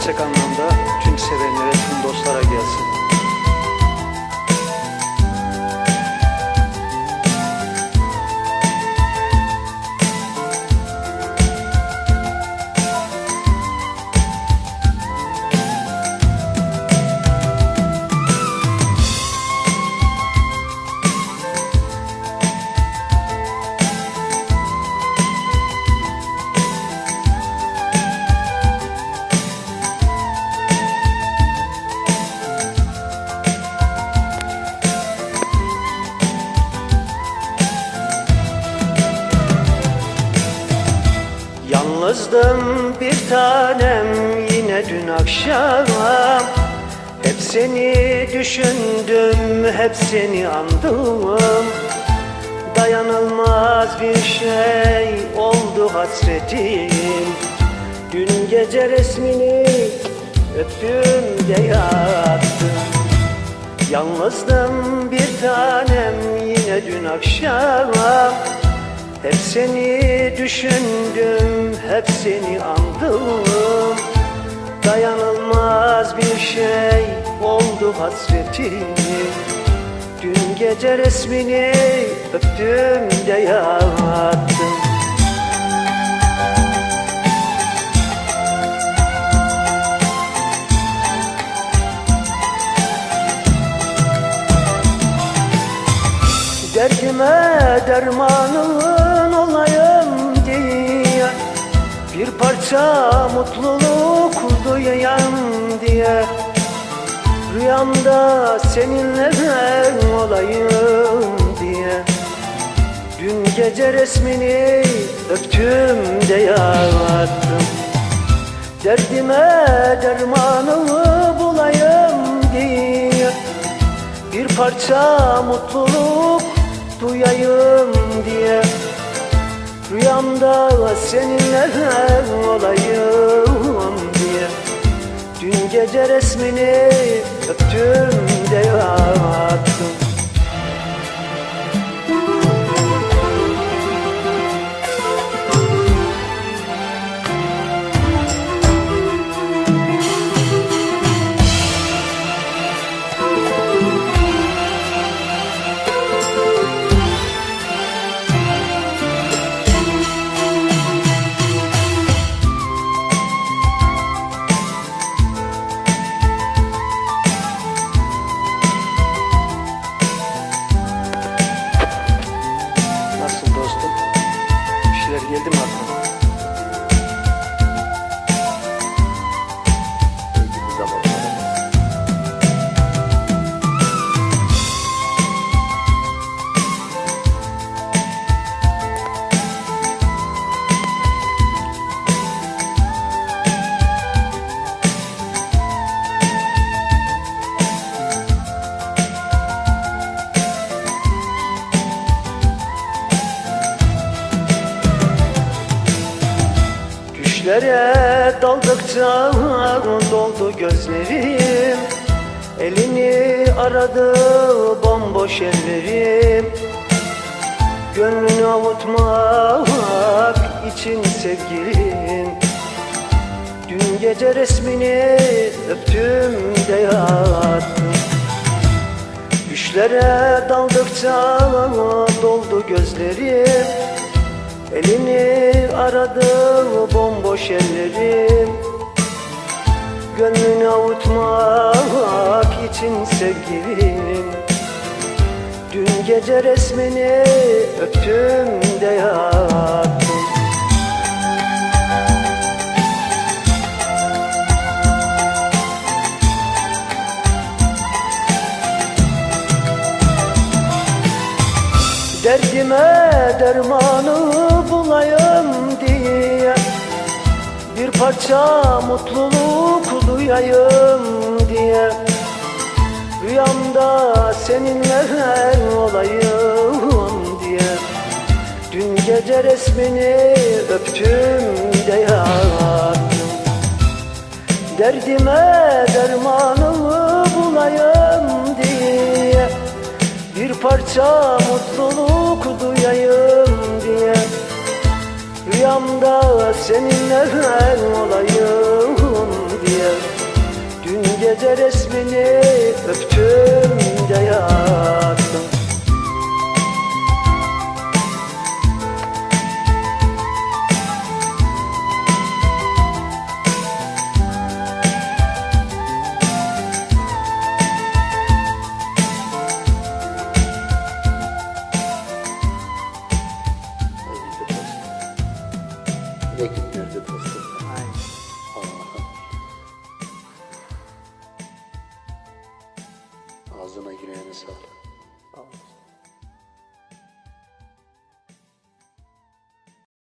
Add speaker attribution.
Speaker 1: gerçek anlamda tüm sevenlere, Yalnızdım bir tanem yine dün akşam Hep seni düşündüm, hep seni andım. Dayanılmaz bir şey oldu hasretim. Dün gece resmini öptüm de yattım. Yalnızdım bir tanem yine dün akşam hep seni düşündüm, hep seni andım. Dayanılmaz bir şey oldu hasretim. Dün gece resmini öptüm de yattım Derdime dermanın Bir parça mutluluk duyayım diye Rüyamda seninle ben olayım diye Dün gece resmini öptüm de yattım Derdime dermanımı bulayım diye Bir parça mutluluk duyayım diye Rüyamda seninle olayım diye. Dün gece resmini öptüm de yattım Düşlere daldıkça doldu gözlerim. Elini aradı bomboş ellerim. Gönlünü avutmak için sevgilim. Dün gece resmini öptüm de yattım Düşlere daldıkça doldu gözlerim Elini aradı bomboş ellerim. Gönlünü avutmak için sevgilim. Dün gece resmini öptüm Derdime dermanı bulayım diye Bir parça mutluluk duyayım diye Rüyamda seninle ben olayım diye Dün gece resmini öptüm de yattım Derdime dermanımı bulayım diye Bir parça mutluluk rüyamda seninle ben olayım diye. Dün gece resmini öptüm de
Speaker 2: yar himself.